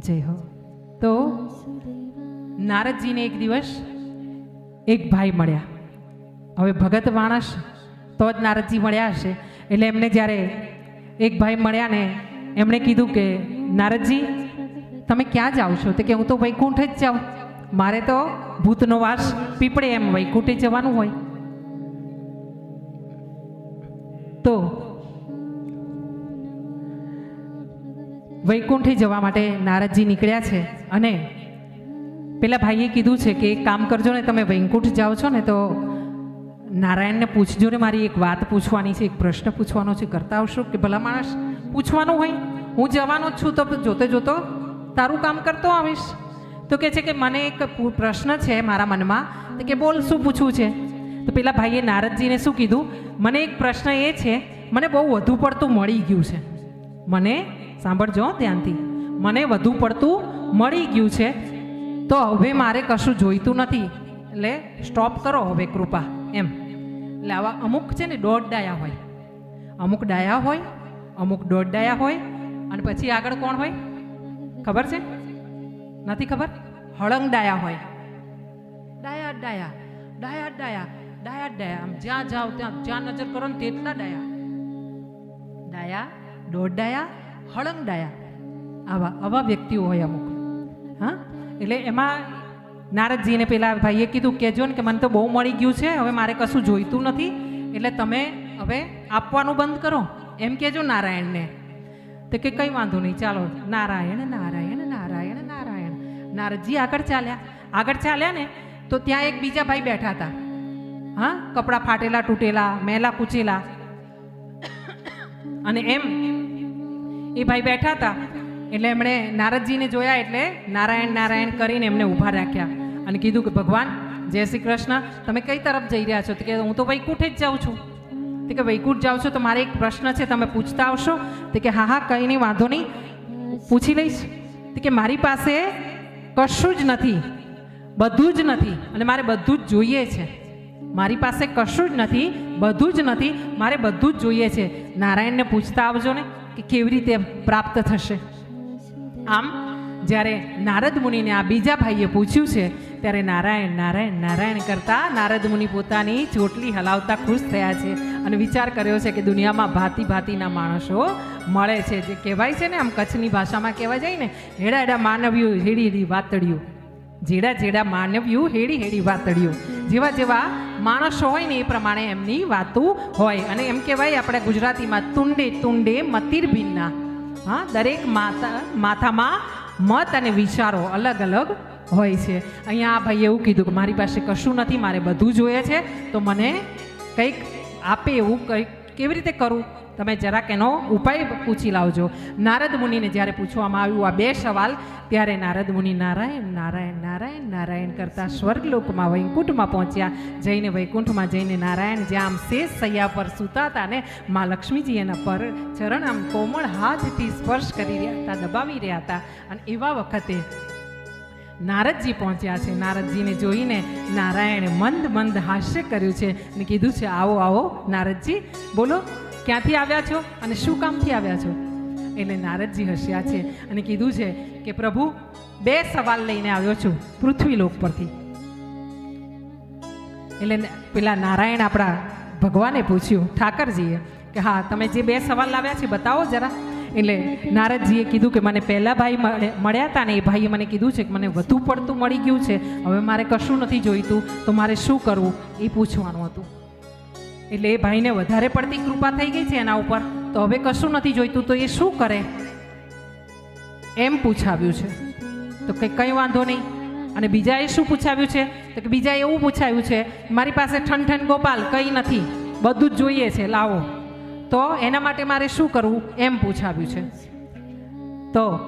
જય હો. તો નારદજીને એક દિવસ એક ભાઈ મળ્યા. હવે ભગત માણસ તો જ નારદજી મળ્યા હશે. એટલે એમને જ્યારે એક ભાઈ મળ્યા ને, એમણે કીધું કે, નારદજી, તમે ક્યાં જાઓ છો? તો કે, હું તો વૈકુંઠ જ જાઉં. મારે તો ભૂતનો વાસ પીપળે એમ વૈકુંઠે જવાનું હોય. તો વૈકુંઠે જવા માટે નારદજી નીકળ્યા છે અને પેલા ભાઈએ કીધું છે કે એક કામ કરજો ને તમે વૈકુંઠ જાઓ છો ને તો નારાયણને પૂછજો ને, મારી એક વાત પૂછવાની છે, એક પ્રશ્ન પૂછવાનો છે, કરતા આવશો કે ભલા માણસ પૂછવાનું હોય? હું જવાનો જ છું તો જોતે જોતો તારું કામ કરતો આવીશ. તો કે છે કે મને એક પ્રશ્ન છે મારા મનમાં. તો કે બોલ, શું પૂછવું છે? તો પેલા ભાઈએ નારદજીને શું કીધું? મને એક પ્રશ્ન એ છે, મને બહુ વધુ પડતું મળી ગયું છે. મને સાંભળજો ધ્યાનથી. મને વધુ પડતું મળી ગયું છે. તો હવે મારે કશું જોઈતું નથી. એટલે સ્ટોપ કરો હવે કૃપા. એમ. એટલે આવા અમુક છે ને દોઢ ડાયા હોય. અમુક ડાયા હોય, અમુક દોઢ ડાયા હોય, અને પછી આગળ કોણ હોય? ખબર છે? નથી ખબર? હળંગ ડાયા હોય. ડાયા ડાયા ડાયા ડાયા ડાયા ડાયા. આમ જ્યાં જાઓ ત્યાં, જ્યાં નજર કરો ને તેટલા ડાયા. ડાયા, દોઢ ડાયા હળંગ ડાયા આવા આવા વ્યક્તિઓ હોય અમુક. હા? એટલે એમાં નારદજીને પેલા ભાઈએ કીધું, કહેજો ને કે મને તો બહુ મળી ગયું છે, હવે મારે કશું જોઈતું નથી. એટલે તમે હવે આપવાનું બંધ કરો. એમ કહેજો નારાયણને. તો કે કંઈ વાંધો નહીં, ચાલો. નારાયણ નારાયણ નારાયણ નારાયણ. નારદજી આગળ ચાલ્યા. આગળ ચાલ્યા ને તો ત્યાં એક બીજા ભાઈ બેઠા હતા. હા? કપડાં ફાટેલા, તૂટેલા, મેલા કૂચેલા અને એમ એ ભાઈ બેઠા હતા. એટલે એમણે નારદજીને જોયા એટલે નારાયણ નારાયણ કરીને એમને ઊભા રાખ્યા અને કીધું કે, ભગવાન, જય શ્રી કૃષ્ણ. તમે કઈ તરફ જઈ રહ્યા છો? કે, હું તો વૈકુંઠે જ જાઉં છું. તો કે, વૈકુંઠ જાઉં છો તો મારે એક પ્રશ્ન છે, તમે પૂછતા આવશો? તે કે, હા હા, કંઈ નહીં, વાંધો નહીં. પૂછી લઈશ. તે કે, મારી પાસે કશું જ નથી. બધું જ નથી. અને મારે બધું જ જોઈએ છે. મારી પાસે કશું જ નથી. બધું જ નથી. મારે બધું જ જોઈએ છે. નારાયણને પૂછતા આવજો ને. કે કેવી રીતે પ્રાપ્ત થશે? આમ, જ્યારે નારદ મુનિને આ બીજા ભાઈએ પૂછ્યું છે, ત્યારે નારાયણ નારાયણ નારાયણ કરતા નારદ મુનિ પોતાની ચોટલી હલાવતા ખુશ થયા છે અને વિચાર કર્યો છે કે દુનિયામાં ભાતી ભાતીના માણસો મળે છે. જે કહેવાય છે ને, આમ કચ્છની ભાષામાં કહેવાય જાય ને હેડા હેડા માનવ્યું હેડી હેડી વાતળ્યું જેડા જેડા માનવ્યું હેડી હેડી વાતળ્યું જેવા જેવા માણસો હોય ને એ પ્રમાણે એમની વાતો હોય. અને એમ કહેવાય આપણે ગુજરાતીમાં તુંડે તુંડે મતિર ભિન્ના. હા, દરેક માતા, માથામાં મત અને વિચારો અલગ અલગ હોય છે. અહીંયા આ ભાઈએ એવું કીધું કે મારી પાસે કશું નથી, મારે બધું જોઈએ છે. તો મને કંઈક આપે એવું કંઈક કેવી રીતે કરું? તમે જરાક એનો ઉપાય પૂછી લાવજો. નારદ મુનિને જ્યારે પૂછવામાં આવ્યું આ બે સવાલ, ત્યારે નારદ મુનિ નારાયણ નારાયણ નારાયણ નારાયણ કરતા સ્વર્ગલોકમાં, વૈકુંઠમાં પહોંચ્યા. જઈને વૈકુંઠમાં જઈને નારાયણ જ્યાં આમ શેષ સૈયા પર સૂતા હતા ને મા લક્ષ્મીજી એના પર ચરણ આમ કોમળ હાથથી સ્પર્શ કરી રહ્યા હતા, દબાવી રહ્યા હતા. અને એવા વખતે નારદજી પહોંચ્યા છે. નારદજીને જોઈને નારાયણે મંદ મંદ હાસ્ય કર્યું છે અને કીધું છે, આવો આવો, નારદજી, બોલો. ક્યાંથી આવ્યા છો અને શું કામથી આવ્યા છો? એટલે નારદજી હસ્યા છે અને કીધું છે કે, પ્રભુ, બે સવાલ લઈને આવ્યો છું પૃથ્વીલોક પરથી. એટલે પેલા નારાયણ આપણા ભગવાને પૂછ્યું, ઠાકરજીએ, કે હા, તમે જે બે સવાલ લાવ્યા છે બતાવો જરા. એટલે નારદજીએ કીધું કે, મને પહેલા ભાઈ મળે- મળ્યા હતા ને એ ભાઈએ મને કીધું છે કે, મને વધુ પડતું મળી ગયું છે. હવે મારે કશું નથી જોઈતું, તો મારે શું કરવું? એ પૂછવાનું હતું. એટલે એ ભાઈને વધારે પડતી કૃપા થઈ ગઈ છે એના ઉપર. તો હવે કશું નથી જોઈતું, તો એ શું કરે? એમ પૂછાવ્યું છે. તો કંઈ કંઈ વાંધો નહીં. અને બીજાએ શું પૂછાવ્યું છે? તો કે બીજા એવું પૂછાવ્યું છે, મારી પાસે ઠન ઠન ગોપાલ કંઈ નથી, બધું જ જોઈએ છે, લાવો. તો એના માટે મારે શું કરવું? એમ પૂછાવ્યું છે. તો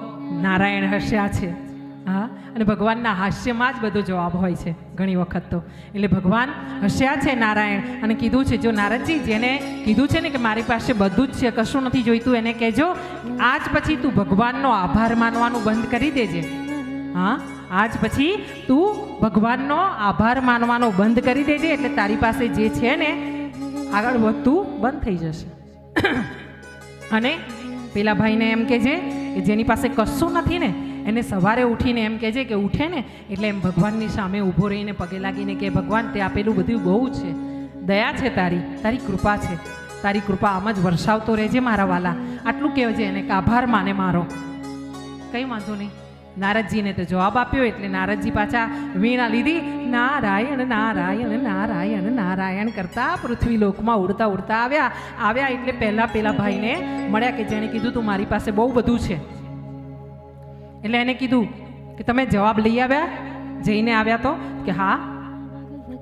નારાયણ હસ્યા છે. હા? અને ભગવાનના હાસ્યમાં જ બધો જવાબ હોય છે ઘણી વખત તો. એટલે ભગવાન હસ્યા છે નારાયણ અને કીધું છે, જો નારદજી જેને કીધું છે ને કે મારી પાસે બધું જ છે, કશું નથી જોઈતું, એને કહેજો, આજ પછી તું ભગવાનનો આભાર માનવાનું બંધ કરી દેજે. હા? આજ પછી તું ભગવાનનો આભાર માનવાનો બંધ કરી દેજે, એટલે તારી પાસે જે છે ને આગળ વધતું બંધ થઈ જશે. અને પેલા ભાઈને એમ કે છે કે જેની પાસે કશું નથી ને એને સવારે ઉઠીને એમ કહે છે કે ઉઠે ને, એટલે એમ ભગવાનની સામે ઊભો રહીને પગે લાગીને કે ભગવાન, તે આપેલું બધું બહુ છે. દયા છે તારી તારી કૃપા છે. તારી કૃપા આમ જ વરસાવતો રહેજે મારા વાલા. આટલું કહેજે એને કે આભાર માને મારો. કંઈ વાંધો નહીં. નારદજીને તો જવાબ આપ્યો, એટલે નારદજી પાછા વીણા લીધી. નારાયણ નારાયણ નારાયણ નારાયણ કરતા પૃથ્વી લોકમાં ઉડતા ઉડતા આવ્યા. આવ્યા એટલે પહેલા પેલા ભાઈને મળ્યા કે જેણે કીધું, તું મારી પાસે બહુ બધું છે. એટલે એને કીધું કે તમે જવાબ લઈ આવ્યા, જઈને આવ્યા તો? કે હા.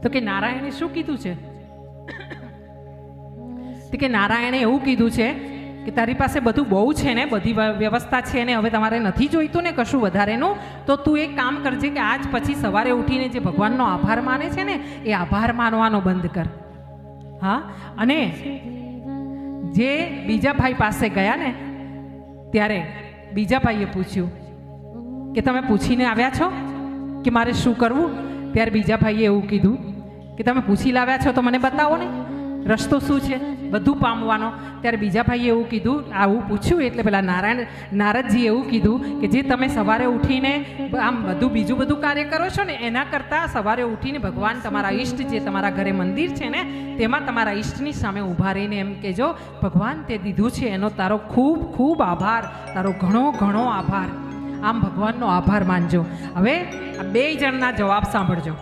તો કે નારાયણે શું કીધું છે? કે નારાયણે એવું કીધું છે કે તારી પાસે બધું બહુ છે ને, બધી વ્યવસ્થા છે ને, હવે તમારે નથી જોઈતું ને કશું વધારેનું, તો તું એક કામ કરજે કે આજ પછી સવારે ઉઠીને જે ભગવાનનો આભાર માને છે ને, એ આભાર માનવાનો બંધ કર. હા? અને જે બીજા ભાઈ પાસે ગયા ને, ત્યારે બીજા ભાઈએ પૂછ્યું કે તમે પૂછીને આવ્યા છો કે મારે શું કરવું? ત્યારે બીજા ભાઈએ એવું કીધું કે તમે પૂછી લાવ્યા છો તો મને બતાવો ને. રસ્તો શું છે? બધું પામવાનો. ત્યારે બીજા ભાઈએ એવું કીધું, આવું પૂછ્યું એટલે પેલા નારાયણ નારદજી એવું કીધું કે જે તમે સવારે ઉઠીને આમ બધું બીજું બધું કાર્ય કરો છો ને, એના કરતાં સવારે ઉઠીને ભગવાન તમારા ઈષ્ટ જે તમારા ઘરે મંદિર છે ને, તેમાં તમારા ઈષ્ટની સામે ઊભા રહીને એમ કહેજો, ભગવાન તે દીધું છે, એનો તારો ખૂબ ખૂબ આભાર. તારો ઘણો ઘણો આભાર. આમ ભગવાનનો આભાર માનજો. હવે આ બે જણના જવાબ સાંભળજો.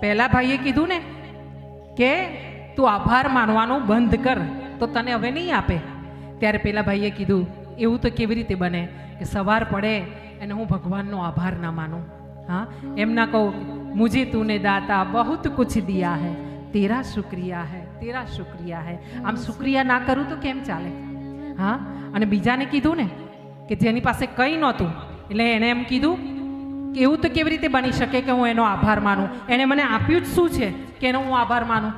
પહેલા ભાઈએ કીધું ને કે તું આભાર માનવાનું બંધ કર, તો તને હવે નહીં આપે. ત્યારે પેલા ભાઈએ કીધું, એવું તો કેવી રીતે બને કે સવાર પડે અને હું ભગવાનનો આભાર ના માનું? હા, એમ ના કહું મુજે તુને દાતા બહુત કુછ દિયા હે, તેરા શુક્રિયા હૈ, તેરા શુક્રિયા હૈ. આમ શુક્રિયા ના કરું તો કેમ ચાલે? હા, અને બીજાને કીધું ને કે જેની પાસે કંઈ નહોતું. એટલે એણે એમ કીધું કે એવું તો કેવી રીતે બની શકે કે હું એનો આભાર માનું? એણે મને આપ્યું જ શું છે કે એનો હું આભાર માનું?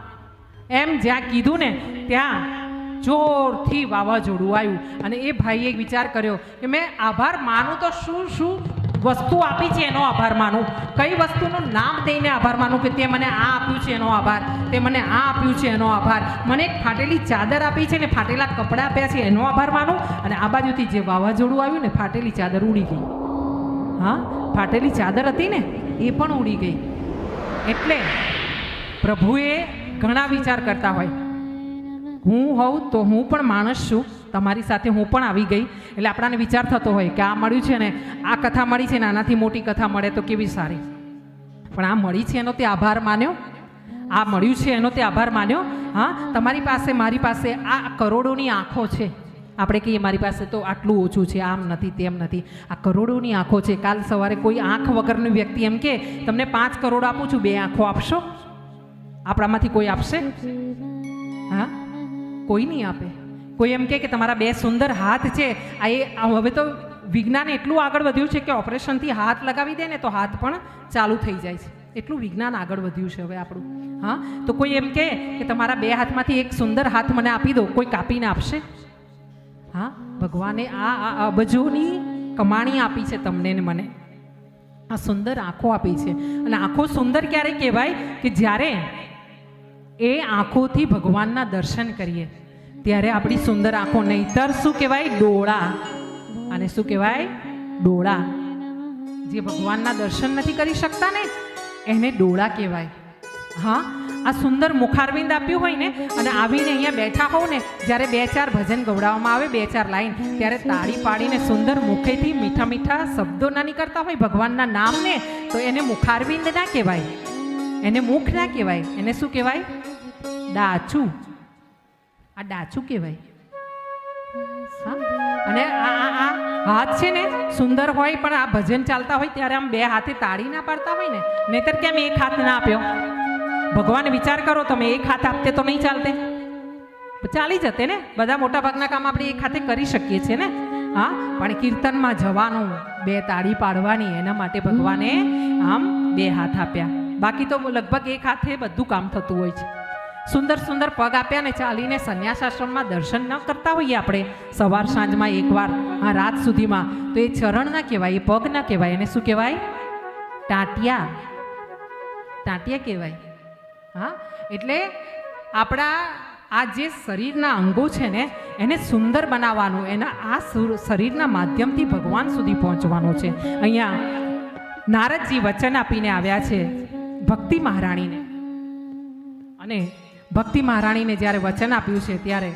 એમ જ્યાં કીધું ને ત્યાં જોરથી વાવાઝોડું આવ્યું. અને એ ભાઈએ વિચાર કર્યો કે મેં આભાર માનું તો શું શું? વસ્તુ આપી છે એનો આભાર માનું. કઈ વસ્તુનું નામ દઈને આભાર માનું કે તે મને આ આપ્યું છે એનો આભાર, તે મને આ આપ્યું છે એનો આભાર. મને એક ફાટેલી ચાદર આપી છે ને ફાટેલા કપડાં આપ્યા છે એનો આભાર માનું. અને આ બાજુથી જે વાવાઝોડું આવ્યું ને ફાટેલી ચાદર ઉડી ગઈ. હા, ફાટેલી ચાદર હતી ને, એ પણ ઉડી ગઈ. એટલે પ્રભુએ ઘણા વિચાર કરતા હોય. હું હોઉં તો હું પણ માણસ છું. તમારી સાથે હું પણ આવી ગઈ. એટલે આપણાને વિચાર થતો હોય કે આ મળ્યું છે ને, આ કથા મળી છે ને, આનાથી મોટી કથા મળે તો કેવી સારી. પણ આ મળી છે એનો તે આભાર માન્યો. આ મળ્યું છે એનો તે આભાર માન્યો. હા, તમારી પાસે, મારી પાસે આ કરોડોની આંખો છે. આપણે કહીએ મારી પાસે તો આટલું ઓછું છે, આમ નથી, તેમ નથી. આ કરોડોની આંખો છે. કાલ સવારે કોઈ આંખ વગરની વ્યક્તિ એમ કે, તમને પાંચ કરોડ આપું છું, બે આંખો આપશો? આપણામાંથી કોઈ આપશે? હા? કોઈ નહીં આપે. કોઈ એમ કે તમારા બે સુંદર હાથ છે, આ એ હવે તો વિજ્ઞાન એટલું આગળ વધ્યું છે કે ઓપરેશનથી હાથ લગાવી દે ને તો હાથ પણ ચાલુ થઈ જાય છે. એટલું વિજ્ઞાન આગળ વધ્યું છે હવે આપણું. હા? તો કોઈ એમ કહે કે તમારા બે હાથમાંથી એક સુંદર હાથ મને આપી દો, કોઈ કાપીને આપશે? હા? ભગવાને આ અબજોની કમાણી આપી છે તમને ને મને. આ સુંદર આંખો આપી છે. અને આંખો સુંદર ક્યારે કહેવાય? કે જ્યારે એ આંખોથી ભગવાનના દર્શન કરીએ. ત્યારે આપણી સુંદર આંખો નહીતર શું કહેવાય? ડોળા. અને શું કહેવાય? ડોળા. જે ભગવાનના દર્શન નથી કરી શકતા ને, એને ડોળા કહેવાય. હા, આ સુંદર મુખારવિંદ આપ્યું હોય ને, અને આવીને અહીંયા બેઠા હોવ ને, જ્યારે બે ચાર ભજન ગવડાવવામાં આવે, બે ચાર લાઈન, ત્યારે તાળી પાડીને સુંદર મુખેથી મીઠા મીઠા શબ્દો ના નીકળતા હોય ભગવાનના નામને, તો એને મુખારવિંદ ના કહેવાય. એને મુખ ના કહેવાય. એને શું કહેવાય? ડાચું. આ ડાચું કહેવાય. અને આ આ આ હાથ છે ને સુંદર હોય પણ આ ભજન ચાલતા હોય ત્યારે આમ બે હાથે તાળી ના પાડતા હોય ને નહીતર કેમ એક હાથ ના આપ્યો? ભગવાન વિચાર કરો તમે એક હાથ આપતે તો નહીં ચાલતે? ચાલી જતે ને બધા મોટા ભાગના કામ આપણે એક હાથે કરી શકીએ છીએ ને? હા? પણ કીર્તનમાં જવાનું બે તાળી પાડવાની એના માટે ભગવાને આમ બે હાથ આપ્યા. બાકી તો લગભગ એક હાથે બધું કામ થતું હોય છે. સુંદર સુંદર પગ આપ્યા ને ચાલીને સંન્યાસ આશ્રમમાં દર્શન ન કરતા હોઈએ આપણે. સવાર સાંજમાં એકવાર, આ રાત સુધીમાં. તો એ ચરણ ના કહેવાય, એ પગ ના કહેવાય. એને શું કહેવાય? ટાંટિયા. ટાંટિયા કહેવાય. હા? એટલે આપણા, આ જે શરીરના અંગો છે ને, એને સુંદર બનાવવાનું, એના આ શરીરના માધ્યમથી ભગવાન સુધી પહોંચવાનું છે. અહીંયા નારદજી વચન આપીને આવ્યા છે ભક્તિ મહારાણીને. અને ભક્તિ મહારાણીને જ્યારે વચન આપ્યું છે ત્યારે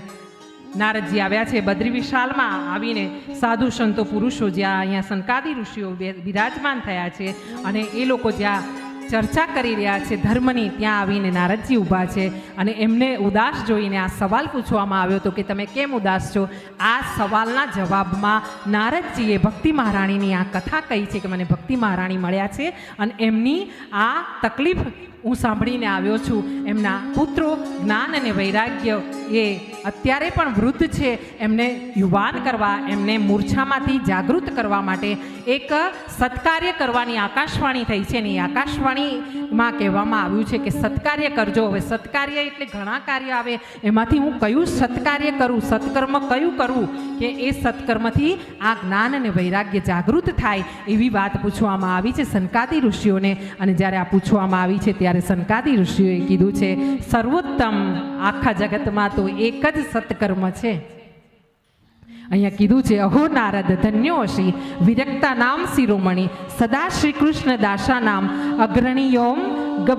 નારદજી આવ્યા છે બદ્રી વિશાલમાં આવીને સાધુ સંતો પુરુષો જ્યાં અહીંયા સંકાદી ઋષિઓ બિરાજમાન થયા છે અને એ લોકો જ્યાં ચર્ચા કરી રહ્યા છે, ધર્મની, ત્યાં આવીને નારદજી ઊભા છે અને એમને ઉદાસ જોઈને આ સવાલ પૂછવામાં આવ્યો હતો કે તમે કેમ ઉદાસ છો? આ સવાલના જવાબમાં નારદજીએ ભક્તિ મહારાણીની આ કથા કહી છે કે મને ભક્તિ મહારાણી મળ્યા છે અને એમની આ તકલીફ હું સાંભળીને આવ્યો છું. એમના પુત્રો જ્ઞાન અને વૈરાગ્ય એ અત્યારે પણ વૃદ્ધ છે. એમને યુવાન કરવા, એમને મૂર્છામાંથી જાગૃત કરવા માટે એક સત્કાર્ય કરવાની આકાશવાણી થઈ છે. ને એ આકાશવાણીમાં કહેવામાં આવ્યું છે કે સત્કાર્ય કરજો. હવે સત્કાર્ય એટલે ઘણા કાર્ય આવે. એમાંથી હું કયું સત્કાર્ય કરું, સત્કર્મ કયું કરું કે એ સત્કર્મથી આ જ્ઞાન અને વૈરાગ્ય જાગૃત થાય એવી વાત પૂછવામાં આવી છે સંકાદી ઋષિઓને. અને જ્યારે આ પૂછવામાં આવી છે, ત્યારે સંકાદી ઋષિઓએ કીધું છે, સર્વોત્તમ આખા જગતમાં તો એક જ સત્કર્મ છે. અહીંયા કીધું છે, અહો નારદ, ધન્યો હશી વિરક્તા નામ શિરોમણી, સદા શ્રી કૃષ્ણ દાસા નામ, અગ્રણી યોમ ગ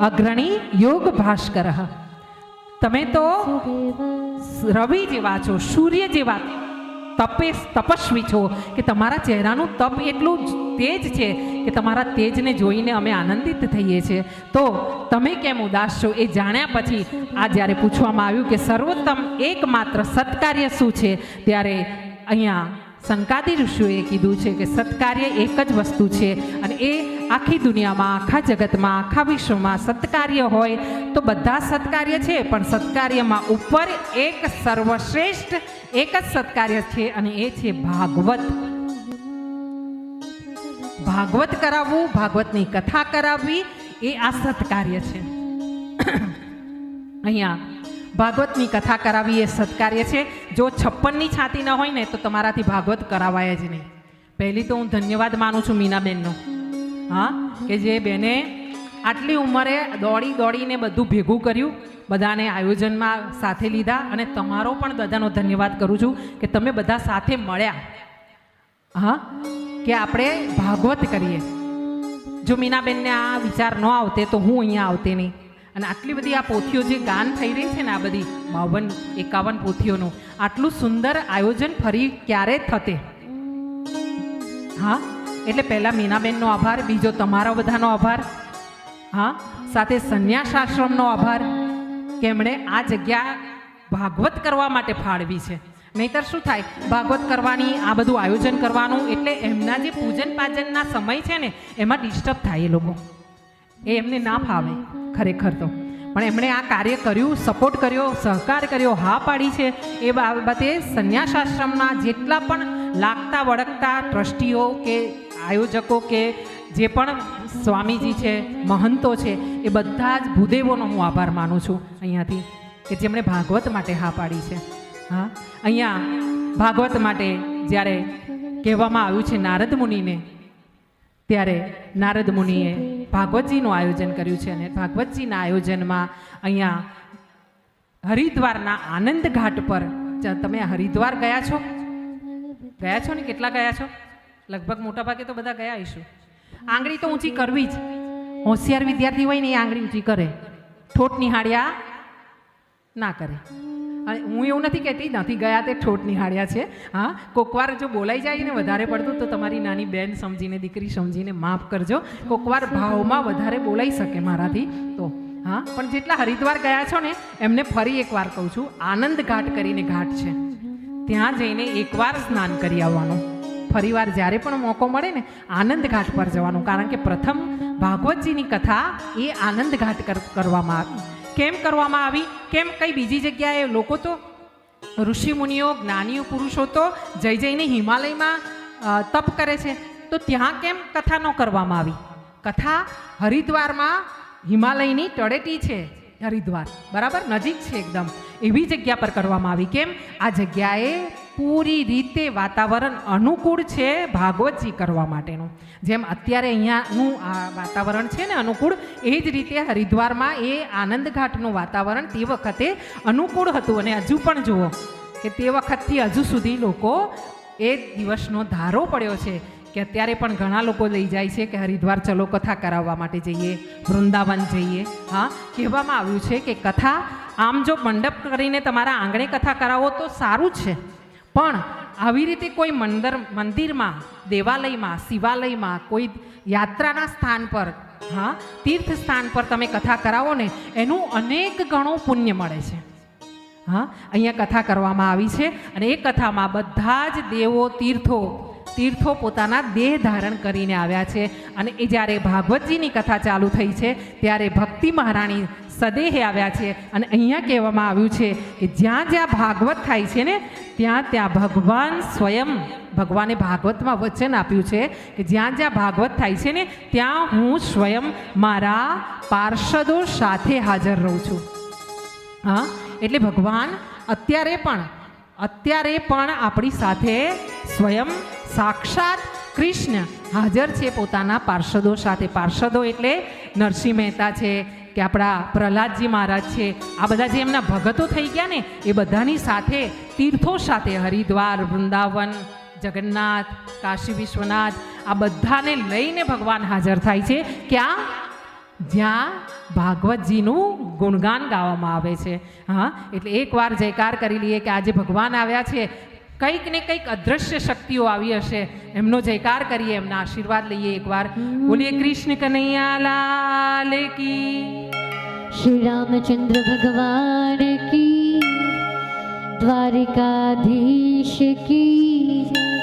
અગ્રણી યોગ ભાસ્કર. તમે તો રવિ જેવા છો, સૂર્ય જેવા તપે તપસ્વી છો કે તમારા ચહેરાનું તપ એટલું તેજ છે કે તમારા તેજને જોઈને અમે આનંદિત થઈએ છીએ. તો તમે કેમ ઉદાસ છો એ જાણ્યા પછી આ જ્યારે પૂછવામાં આવ્યું કે સર્વોત્તમ એકમાત્ર સત્કાર્ય શું છે, ત્યારે અહીંયા સંકાદી ઋષિઓએ કીધું છે કે સત્કાર્ય એક જ વસ્તુ છે અને એ આખી દુનિયામાં, આખા જગતમાં, આખા વિશ્વમાં સત્કાર્ય હોય તો બધા સત્કાર્ય છે, પણ સત્કાર્યમાં ઉપર એક સર્વશ્રેષ્ઠ એક જ સત્કાર્ય છે અને એ છે ભાગવત. ભાગવત કરાવવું, ભાગવતની કથા કરાવવી, એ આ સત્કાર્ય છે. અહીંયા ભાગવતની કથા કરાવી એ સત્કાર્ય છે. જો છપ્પનની છાતી ન હોય ને તો તમારાથી ભાગવત કરાવાય જ નહીં. પહેલી તો હું ધન્યવાદ માનું છું મીનાબેનનો. હા? કે જે બેને આટલી ઉંમરે દોડી દોડીને બધું ભેગું કર્યું, બધાને આયોજનમાં સાથે લીધા અને તમારો પણ બધાનો ધન્યવાદ કરું છું કે તમે બધા સાથે મળ્યા. હા? કે આપણે ભાગવત કરીએ. જો મીનાબેનને આ વિચાર ન આવતે તો હું અહીંયા આવતે નહીં. અને આટલી બધી આ પોથીઓ જે ગાન થઈ રહી છે ને આ બધી બાવન, એકાવન પોથીઓનું, આટલું સુંદર આયોજન ફરી ક્યારે થતે? હા? એટલે પહેલાં મીનાબેનનો આભાર, બીજો તમારો બધાનો આભાર. હા? સાથે સંન્યાસ આશ્રમનો આભાર, કે એમણે આ જગ્યા ભાગવત કરવા માટે ફાળવી છે. નહીતર શું થાય? ભાગવત કરવાની, આ બધું આયોજન કરવાનું, એટલે એમના જે પૂજન પાજનના સમય છે ને, એમાં ડિસ્ટર્બ થાય એ લોકો. એ એમને ના ફાવે. ખરેખર તો. પણ એમણે આ કાર્ય કર્યું સપોર્ટ કર્યો, સહકાર કર્યો, હા પાડી છે. એ બાબતે સંન્યાસ જેટલા પણ લાગતા વળગતા ટ્રસ્ટીઓ કે આયોજકો કે જે પણ સ્વામીજી છે, મહંતો છે, એ બધા જ ભૂદેવોનો હું આભાર માનું છું અહીંયાથી, કે જેમણે ભાગવત માટે હા પાડી છે. હા? અહીંયા ભાગવત માટે જ્યારે કહેવામાં આવ્યું છે નારદ મુનિને, ત્યારે નારદ મુનિએ ભાગવતજીનું આયોજન કર્યું છે અને ભાગવતજીના આયોજનમાં અહીંયા હરિદ્વારના આનંદ ઘાટ પર તમે હરિદ્વાર ગયા છો? ગયા છો ને? કેટલા ગયા છો? લગભગ મોટા ભાગે તો બધા ગયા હશું આંગળી તો ઊંચી કરવી જ. હોશિયાર વિદ્યાર્થી હોય ને એ આંગળી ઊંચી કરે. ઠોઠ નિહાળ્યા ના કરે. હું એવું નથી કહેતી નથી ગયા તે ઠોટ નિહાળ્યા છે. હા કોકવાર જો બોલાઈ જાય ને વધારે પડતું, તો તમારી નાની બેન સમજીને, દીકરી સમજીને માફ કરજો. કોકવાર ભાવમાં વધારે બોલાઈ શકે મારાથી, તો. હા, પણ જેટલા હરિદ્વાર ગયા છો ને, એમને ફરી એકવાર કહું છું, આનંદ ઘાટ કરીને ઘાટ છે. ત્યાં જઈને એકવાર સ્નાન કરી આવવાનું. ફરીવાર જ્યારે પણ મોકો મળે ને, આનંદ ઘાટ પર જવાનું. કારણ કે પ્રથમ ભાગવતજીની કથા એ આનંદ ઘાટ કર- કરવામાં આવી. કેમ કરવામાં આવી? કેમ કઈ બીજી જગ્યાએ લોકો તો? ઋષિ મુનિઓ, જ્ઞાનીઓ, પુરુષો તો જઈ જઈને હિમાલયમાં તપ કરે છે. તો ત્યાં કેમ કથા ન કરવામાં આવી? કથા હરિદ્વારમાં હિમાલયની તળેટી છે, હરિદ્વાર. બરાબર? નજીક છે એકદમ. એવી જગ્યા પર કરવામાં આવી. કેમ? આ જગ્યાએ પૂરી રીતે વાતાવરણ અનુકૂળ છે ભાગવતજી કરવા માટેનું. જેમ અત્યારે અહીંયાનું આ વાતાવરણ છે ને અનુકૂળ, એ જ રીતે હરિદ્વારમાં એ આનંદ ઘાટનું વાતાવરણ તે વખતે અનુકૂળ હતું. અને હજુ પણ જુઓ કે તે વખતથી હજુ સુધી લોકો એ દિવસનો ધારો પડ્યો છે કે અત્યારે પણ ઘણા લોકો લઈ જાય છે કે હરિદ્વાર ચલો કથા કરાવવા માટે જઈએ, વૃંદાવન જઈએ. હા, કહેવામાં આવ્યું છે કે કથા, આમ જો મંડપ કરીને તમારા આંગણે કથા કરાવો તો સારું છે. પણ આવી રીતે કોઈ મંદર મંદિરમાં, દેવાલયમાં, શિવાલયમાં, કોઈ યાત્રાના સ્થાન પર, હા, તીર્થ સ્થાન પર તમે કથા કરાવો ને, એનું અનેક ગણું પુણ્ય મળે છે. હા, અહીંયા કથા કરવામાં આવી છે અને એ કથામાં બધા જ દેવો, તીર્થો તીર્થો પોતાના દેહ ધારણ કરીને આવ્યા છે અને એ જ્યારે ભાગવતજીની કથા ચાલુ થઈ છે, ત્યારે ભક્તિ મહારાણી સદેહે આવ્યા છે અને અહીંયા કહેવામાં આવ્યું છે કે જ્યાં જ્યાં ભાગવત થાય છે ને, ત્યાં ત્યાં ભગવાન સ્વયં, ભગવાને ભાગવતમાં વચન આપ્યું છે કે જ્યાં જ્યાં ભાગવત થાય છે ને, ત્યાં હું સ્વયં મારા પાર્ષદો સાથે હાજર રહું છું. હા, એટલે ભગવાન અત્યારે પણ અત્યારે પણ આપણી સાથે સ્વયં સાક્ષાત કૃષ્ણ હાજર છે પોતાના પાર્ષદો સાથે. પાર્ષદો એટલે નરસિંહ મહેતા છે, કે આપણા પ્રહલાદજી મહારાજ છે. આ બધા જે એમના ભગતો થઈ ગયા ને, એ બધાની સાથે તીર્થો સાથે હરિદ્વાર, વૃંદાવન, જગન્નાથ, કાશી વિશ્વનાથ, આ બધાને લઈને ભગવાન હાજર થાય છે. ક્યાં? જ્યાં ભાગવતજીનું ગુણગાન ગાવામાં આવે છે. હા, એટલે એકવાર જયકાર કરી લઈએ કે આજે ભગવાન આવ્યા છે કંઈક ને કંઈક અદ્રશ્ય શક્તિઓ આવી હશે એમનો જયકાર કરીએ એમના આશીર્વાદ લઈએ એકવાર બોલીએ કૃષ્ણ કનૈયા લાલ કી श्री रामचंद्र भगवान की द्वारिकाधीश की जय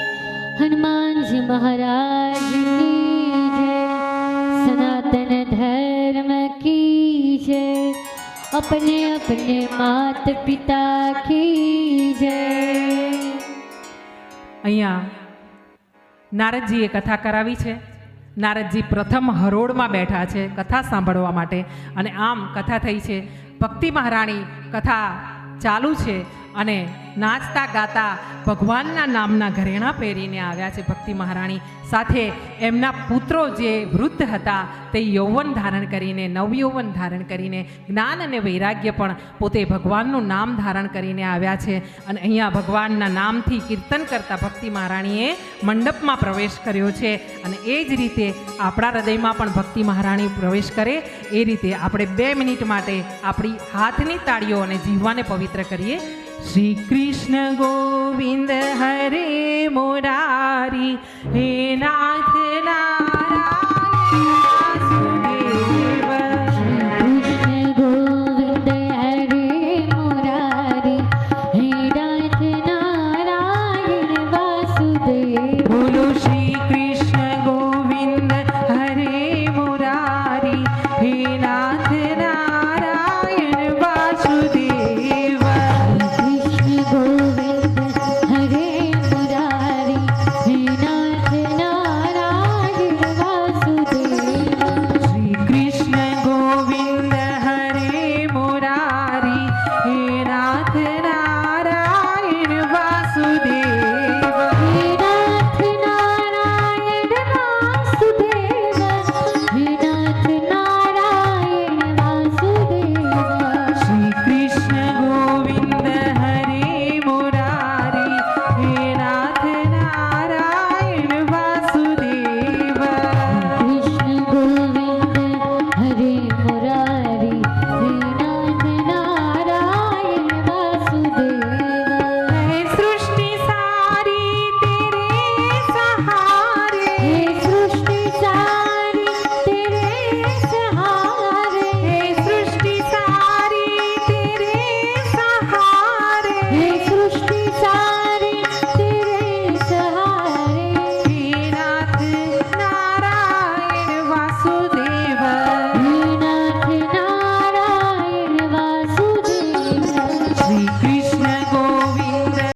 हनुमान जी महाराज की जय सनातन धर्म की जय अपने अपने मात पिता की जय અહીંયા નારદજીએ કથા કરાવી છે. નારદજી પ્રથમ હરોળમાં બેઠા છે કથા સાંભળવા માટે. અને આમ કથા થઈ છે. ભક્તિ મહારાણી કથા ચાલુ છે. અને નાચતા ગાતા ભગવાનના નામના ઘરેણાં પહેરીને આવ્યા છે ભક્તિ મહારાણી. સાથે એમના પુત્રો જે વૃદ્ધ હતા તે યૌવન ધારણ કરીને, નવયૌવન ધારણ કરીને, જ્ઞાન અને વૈરાગ્ય પણ પોતે ભગવાનનું નામ ધારણ કરીને આવ્યા છે. અને અહીંયા ભગવાનના નામથી કીર્તન કરતા ભક્તિ મહારાણીએ મંડપમાં પ્રવેશ કર્યો છે. અને એ જ રીતે આપણા હૃદયમાં પણ ભક્તિ મહારાણી પ્રવેશ કરે. એ રીતે આપણે બે મિનિટ માટે આપણી હાથની તાળીઓ અને જીવવાને પવિત્ર કરીએ. શ્રી કૃષ્ણ ગોવિંદ હરે મોરારી હે નાથ નારાયણ. মোরা